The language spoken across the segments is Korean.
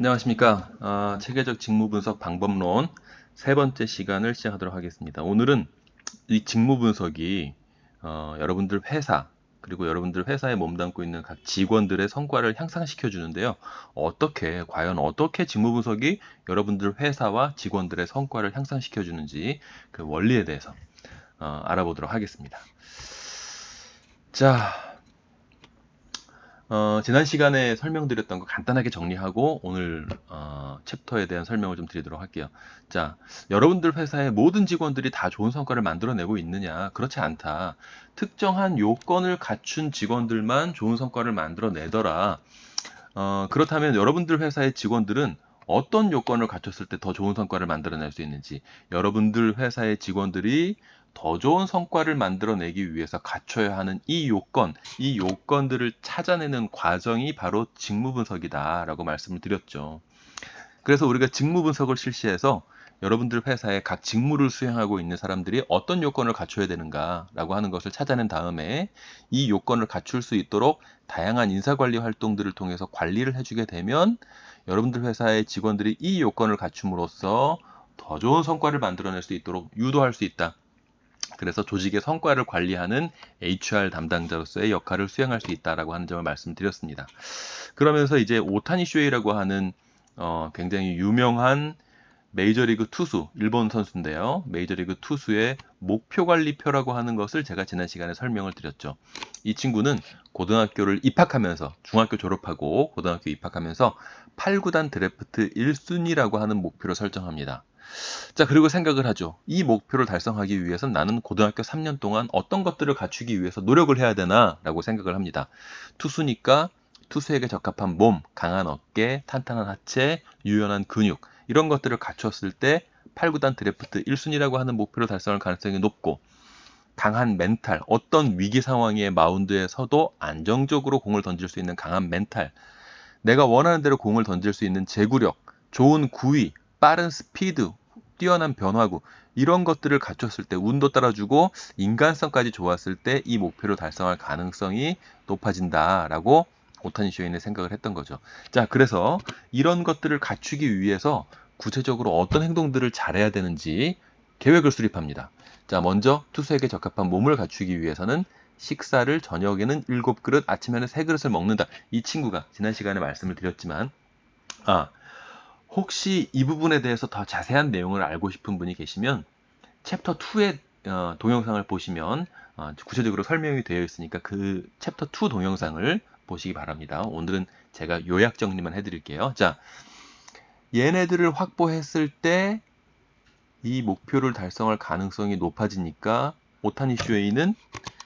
안녕하십니까. 어, 체계적 직무 분석 방법론 세 번째 시간을 시작하도록 하겠습니다. 오늘은 이 직무 분석이 어, 여러분들 회사 그리고 여러분들 회사에 몸담고 있는 각 직원들의 성과를 향상시켜 주는데요. 어떻게 과연 어떻게 직무 분석이 여러분들 회사와 직원들의 성과를 향상시켜 주는지 그 원리에 대해서 어, 알아보도록 하겠습니다. 자, 어, 지난 시간에 설명드렸던 거 간단하게 정리하고 오늘 어, 챕터에 대한 설명을 좀 드리도록 할게요. 자, 여러분들 회사의 모든 직원들이 다 좋은 성과를 만들어내고 있느냐? 그렇지 않다. 특정한 요건을 갖춘 직원들만 좋은 성과를 만들어내더라. 어, 그렇다면 여러분들 회사의 직원들은 어떤 요건을 갖췄을 때 더 좋은 성과를 만들어낼 수 있는지, 여러분들 회사의 직원들이 더 좋은 성과를 만들어내기 위해서 갖춰야 하는 이 요건, 이 요건들을 찾아내는 과정이 바로 직무 분석이다라고 말씀을 드렸죠. 그래서 우리가 직무 분석을 실시해서 여러분들 회사의 각 직무를 수행하고 있는 사람들이 어떤 요건을 갖춰야 되는가라고 하는 것을 찾아낸 다음에 이 요건을 갖출 수 있도록 다양한 인사관리 활동들을 통해서 관리를 해주게 되면 여러분들 회사의 직원들이 이 요건을 갖춤으로써 더 좋은 성과를 만들어낼 수 있도록 유도할 수 있다. 그래서 조직의 성과를 관리하는 HR 담당자로서의 역할을 수행할 수 있다라고 하는 점을 말씀드렸습니다. 그러면서 이제 오타니 쇼이라고 하는 어, 굉장히 유명한 메이저리그 투수, 일본 선수인데요. 메이저리그 투수의 목표 관리표라고 하는 것을 제가 지난 시간에 설명을 드렸죠. 이 친구는 고등학교를 입학하면서 중학교 졸업하고 고등학교 입학하면서 8구단 드래프트 1순위라고 하는 목표를 설정합니다. 자, 그리고 생각을 하죠. 이 목표를 달성하기 위해선 나는 고등학교 3년 동안 어떤 것들을 갖추기 위해서 노력을 해야 되나? 라고 생각을 합니다. 투수니까 투수에게 적합한 몸, 강한 어깨, 탄탄한 하체, 유연한 근육, 이런 것들을 갖췄을 때 8구단 드래프트 1순위라고 하는 목표를 달성할 가능성이 높고, 강한 멘탈, 어떤 위기 상황의 마운드에 서도 안정적으로 공을 던질 수 있는 강한 멘탈, 내가 원하는 대로 공을 던질 수 있는 제구력, 좋은 구위, 빠른 스피드, 뛰어난 변화구 이런 것들을 갖췄을 때 운도 따라주고 인간성까지 좋았을 때 이 목표를 달성할 가능성이 높아진다라고 오타니 쇼인의 생각을 했던 거죠. 자, 그래서 이런 것들을 갖추기 위해서 구체적으로 어떤 행동들을 잘해야 되는지 계획을 수립합니다. 자, 먼저 투수에게 적합한 몸을 갖추기 위해서는 식사를 저녁에는 7그릇, 아침에는 3그릇을 먹는다. 이 친구가 지난 시간에 말씀을 드렸지만 아, 혹시 이 부분에 대해서 더 자세한 내용을 알고 싶은 분이 계시면 챕터 2의 어, 동영상을 보시면 어, 구체적으로 설명이 되어 있으니까 그 챕터 2 동영상을 보시기 바랍니다. 오늘은 제가 요약 정리만 해드릴게요. 자, 얘네들을 확보했을 때 이 목표를 달성할 가능성이 높아지니까 오타니 슈에이는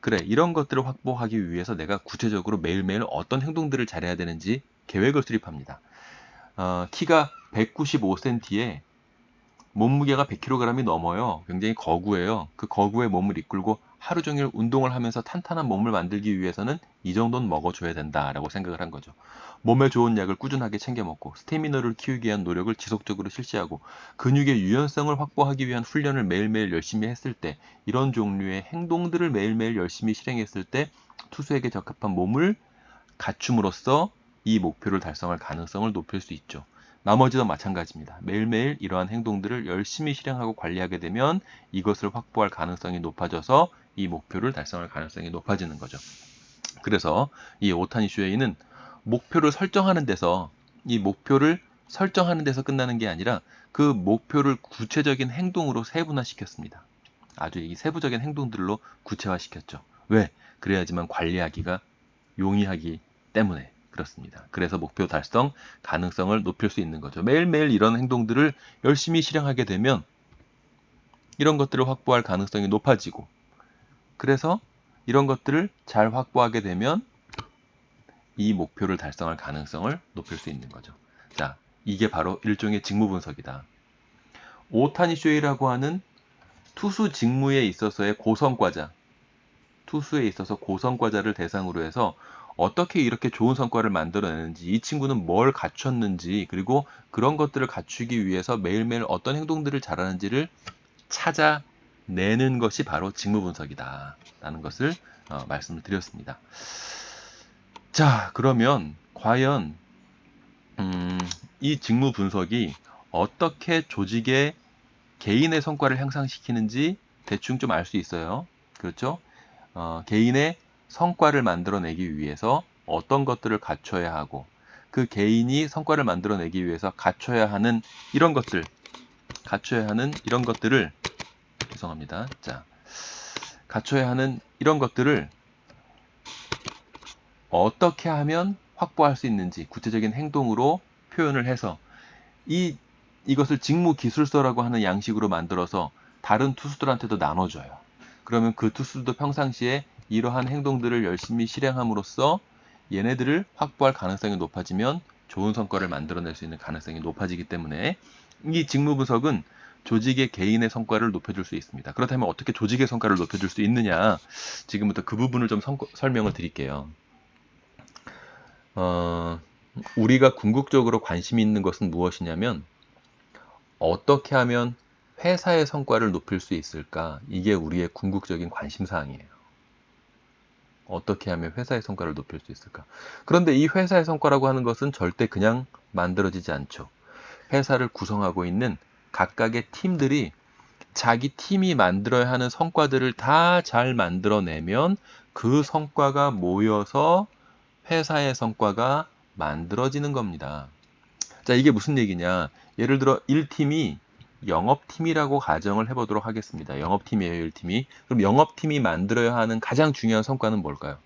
그래 이런 것들을 확보하기 위해서 내가 구체적으로 매일매일 어떤 행동들을 잘해야 되는지 계획을 수립합니다. 어, 키가 195cm에 몸무게가 100kg이 넘어요. 굉장히 거구예요. 그 거구의 몸을 이끌고 하루 종일 운동을 하면서 탄탄한 몸을 만들기 위해서는 이 정도는 먹어줘야 된다라고 생각을 한 거죠. 몸에 좋은 약을 꾸준하게 챙겨 먹고 스태미너를 키우기 위한 노력을 지속적으로 실시하고 근육의 유연성을 확보하기 위한 훈련을 매일매일 열심히 했을 때 이런 종류의 행동들을 매일매일 열심히 실행했을 때 투수에게 적합한 몸을 갖춤으로써 이 목표를 달성할 가능성을 높일 수 있죠. 나머지도 마찬가지입니다. 매일매일 이러한 행동들을 열심히 실행하고 관리하게 되면 이것을 확보할 가능성이 높아져서 이 목표를 달성할 가능성이 높아지는 거죠. 그래서 이 오타니 슈에이는 목표를 설정하는 데서 이 목표를 설정하는 데서 끝나는 게 아니라 그 목표를 구체적인 행동으로 세분화시켰습니다. 아주 이 세부적인 행동들로 구체화시켰죠. 왜? 그래야지만 관리하기가 용이하기 때문에. 그렇습니다. 그래서 목표 달성 가능성을 높일 수 있는 거죠. 매일매일 이런 행동들을 열심히 실행하게 되면 이런 것들을 확보할 가능성이 높아지고 그래서 이런 것들을 잘 확보하게 되면 이 목표를 달성할 가능성을 높일 수 있는 거죠. 자, 이게 바로 일종의 직무 분석이다. 오타니 쇼이라고 하는 투수 직무에 있어서의 고성과자, 투수에 있어서 고성과자를 대상으로 해서 어떻게 이렇게 좋은 성과를 만들어내는지, 이 친구는 뭘 갖췄는지, 그리고 그런 것들을 갖추기 위해서 매일매일 어떤 행동들을 잘하는지를 찾아내는 것이 바로 직무 분석이다. 라는 것을 어, 말씀을 드렸습니다. 자, 그러면 과연, 음, 이 직무 분석이 어떻게 조직의 개인의 성과를 향상시키는지 대충 좀 알 수 있어요. 그렇죠? 어, 개인의 성과를 만들어내기 위해서 어떤 것들을 갖춰야 하고 그 개인이 성과를 만들어내기 위해서 갖춰야 하는 이런 것들 갖춰야 하는 이런 것들을 죄송합니다. 자, 갖춰야 하는 이런 것들을 어떻게 하면 확보할 수 있는지 구체적인 행동으로 표현을 해서 이 이것을 직무 기술서라고 하는 양식으로 만들어서 다른 투수들한테도 나눠줘요. 그러면 그 투수들도 평상시에 이러한 행동들을 열심히 실행함으로써 얘네들을 확보할 가능성이 높아지면 좋은 성과를 만들어낼 수 있는 가능성이 높아지기 때문에 이 직무 분석은 조직의 개인의 성과를 높여줄 수 있습니다. 그렇다면 어떻게 조직의 성과를 높여줄 수 있느냐? 지금부터 그 부분을 좀 성, 설명을 드릴게요. 어, 우리가 궁극적으로 관심 있는 것은 무엇이냐면 어떻게 하면 회사의 성과를 높일 수 있을까? 이게 우리의 궁극적인 관심 사항이에요. 어떻게 하면 회사의 성과를 높일 수 있을까? 그런데 이 회사의 성과라고 하는 것은 절대 그냥 만들어지지 않죠. 회사를 구성하고 있는 각각의 팀들이 자기 팀이 만들어야 하는 성과들을 다 잘 만들어내면 그 성과가 모여서 회사의 성과가 만들어지는 겁니다. 자, 이게 무슨 얘기냐? 예를 들어 1팀이 영업팀이라고 가정을 해보도록 하겠습니다. 영업팀이에요, 1팀이. 그럼 영업팀이 만들어야 하는 가장 중요한 성과는 뭘까요?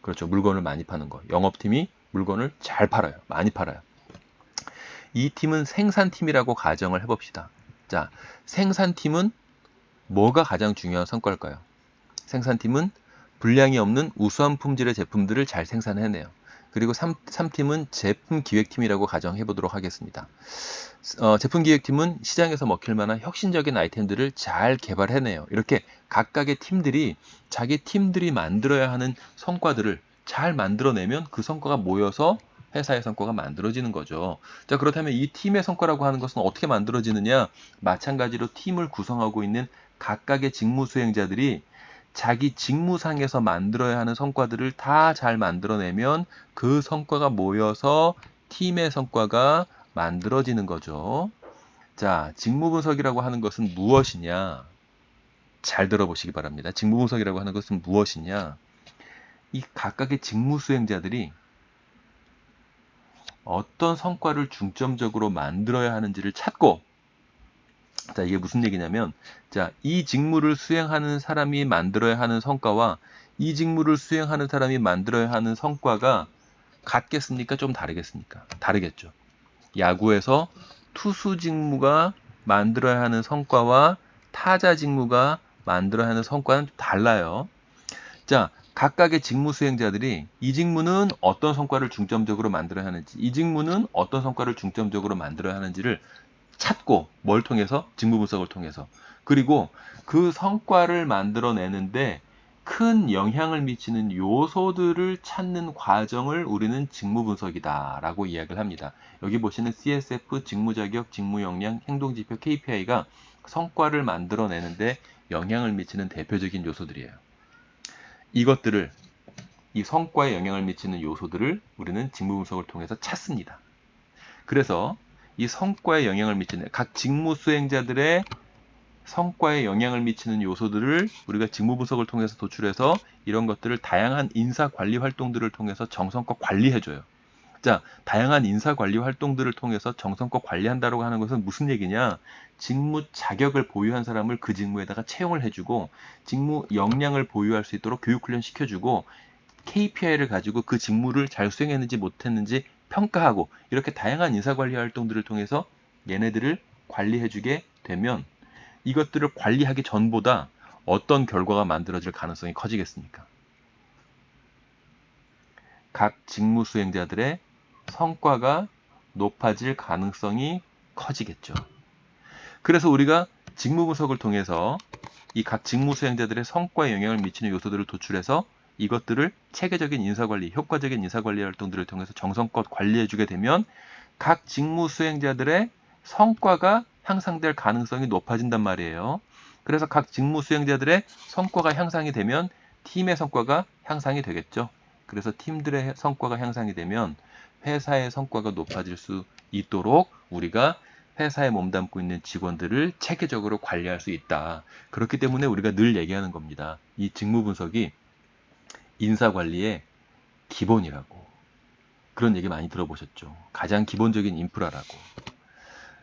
그렇죠. 물건을 많이 파는 거. 영업팀이 물건을 잘 팔아요. 많이 팔아요. 이 팀은 생산팀이라고 가정을 해봅시다. 자, 생산팀은 뭐가 가장 중요한 성과일까요? 생산팀은 불량이 없는 우수한 품질의 제품들을 잘 생산해내요. 그리고 3, 3팀은 제품 기획팀이라고 가정해 보도록 하겠습니다. 어, 제품 기획팀은 시장에서 먹힐 만한 혁신적인 아이템들을 잘 개발해내요. 이렇게 각각의 팀들이 자기 팀들이 만들어야 하는 성과들을 잘 만들어내면 그 성과가 모여서 회사의 성과가 만들어지는 거죠. 자, 그렇다면 이 팀의 성과라고 하는 것은 어떻게 만들어지느냐? 마찬가지로 팀을 구성하고 있는 각각의 직무 수행자들이 자기 직무상에서 만들어야 하는 성과들을 다 잘 만들어내면 그 성과가 모여서 팀의 성과가 만들어지는 거죠. 자, 직무 분석이라고 하는 것은 무엇이냐? 잘 들어보시기 바랍니다. 직무 분석이라고 하는 것은 무엇이냐? 이 각각의 직무 수행자들이 어떤 성과를 중점적으로 만들어야 하는지를 찾고 자, 이게 무슨 얘기냐면 자, 이 직무를 수행하는 사람이 만들어야 하는 성과와 이 직무를 수행하는 사람이 만들어야 하는 성과가 같겠습니까? 좀 다르겠습니까? 다르겠죠. 야구에서 투수 직무가 만들어야 하는 성과와 타자 직무가 만들어야 하는 성과는 달라요. 자, 각각의 직무 수행자들이 이 직무는 어떤 성과를 중점적으로 만들어야 하는지, 이 직무는 어떤 성과를 중점적으로 만들어야 하는지를 찾고 뭘 통해서 직무 분석을 통해서 그리고 그 성과를 만들어내는데 큰 영향을 미치는 요소들을 찾는 과정을 우리는 직무 분석이다라고 이야기를 합니다. 여기 보시는 CSF, 직무 자격, 직무 역량, 행동 지표 KPI가 성과를 만들어내는데 영향을 미치는 대표적인 요소들이에요. 이것들을 이 성과에 영향을 미치는 요소들을 우리는 직무 분석을 통해서 찾습니다. 그래서 이 성과에 영향을 미치는 각 직무 수행자들의 성과에 영향을 미치는 요소들을 우리가 직무 분석을 통해서 도출해서 이런 것들을 다양한 인사 관리 활동들을 통해서 정성껏 관리해 줘요. 자, 다양한 인사 관리 활동들을 통해서 정성껏 관리한다고 하는 것은 무슨 얘기냐? 직무 자격을 보유한 사람을 그 직무에다가 채용을 해 주고 직무 역량을 보유할 수 있도록 교육 훈련 시켜 주고 KPI를 가지고 그 직무를 잘 수행했는지 못했는지 평가하고 이렇게 다양한 인사관리 활동들을 통해서 얘네들을 관리해주게 되면 이것들을 관리하기 전보다 어떤 결과가 만들어질 가능성이 커지겠습니까? 각 직무 수행자들의 성과가 높아질 가능성이 커지겠죠. 그래서 우리가 직무 분석을 통해서 이 각 직무 수행자들의 성과에 영향을 미치는 요소들을 도출해서 이것들을 체계적인 인사관리, 효과적인 인사관리 활동들을 통해서 정성껏 관리해주게 되면 각 직무 수행자들의 성과가 향상될 가능성이 높아진단 말이에요. 그래서 각 직무 수행자들의 성과가 향상이 되면 팀의 성과가 향상이 되겠죠. 그래서 팀들의 성과가 향상이 되면 회사의 성과가 높아질 수 있도록 우리가 회사에 몸담고 있는 직원들을 체계적으로 관리할 수 있다. 그렇기 때문에 우리가 늘 얘기하는 겁니다. 이 직무 분석이 인사 관리의 기본이라고. 그런 얘기 많이 들어보셨죠. 가장 기본적인 인프라라고.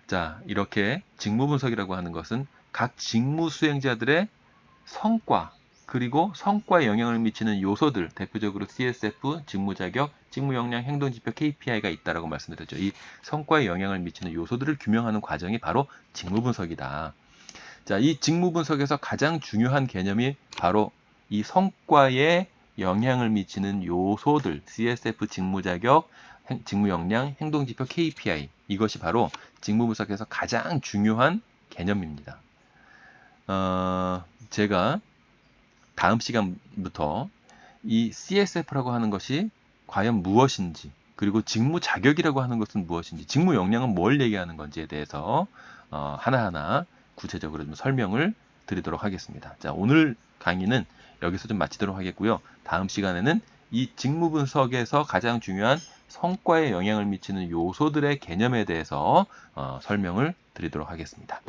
자, 이렇게 직무 분석이라고 하는 것은 각 직무 수행자들의 성과, 그리고 성과에 영향을 미치는 요소들, 대표적으로 CSF, 직무 자격, 직무 역량, 행동 지표 KPI가 있다라고 말씀드렸죠. 이 성과에 영향을 미치는 요소들을 규명하는 과정이 바로 직무 분석이다. 자, 이 직무 분석에서 가장 중요한 개념이 바로 이 성과에 영향을 미치는 요소들, CSF 직무 자격, 행- 직무 역량, 행동 지표 KPI. 이것이 바로 직무 분석에서 가장 중요한 개념입니다. 어, 제가 다음 시간부터 이 CSF라고 하는 것이 과연 무엇인지, 그리고 직무 자격이라고 하는 것은 무엇인지, 직무 역량은 뭘 얘기하는 건지에 대해서 어, 하나하나 구체적으로 좀 설명을 드리도록 하겠습니다. 자, 오늘 강의는 여기서 좀 마치도록 하겠고요. 다음 시간에는 이 직무 분석에서 가장 중요한 성과에 영향을 미치는 요소들의 개념에 대해서 어, 설명을 드리도록 하겠습니다.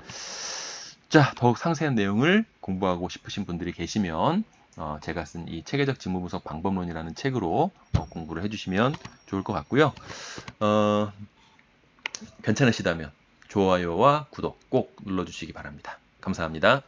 자, 더욱 상세한 내용을 공부하고 싶으신 분들이 계시면 어, 제가 쓴 이 체계적 직무 분석 방법론이라는 책으로 어, 공부를 해주시면 좋을 것 같고요. 어, 괜찮으시다면 좋아요와 구독 꼭 눌러주시기 바랍니다. 감사합니다.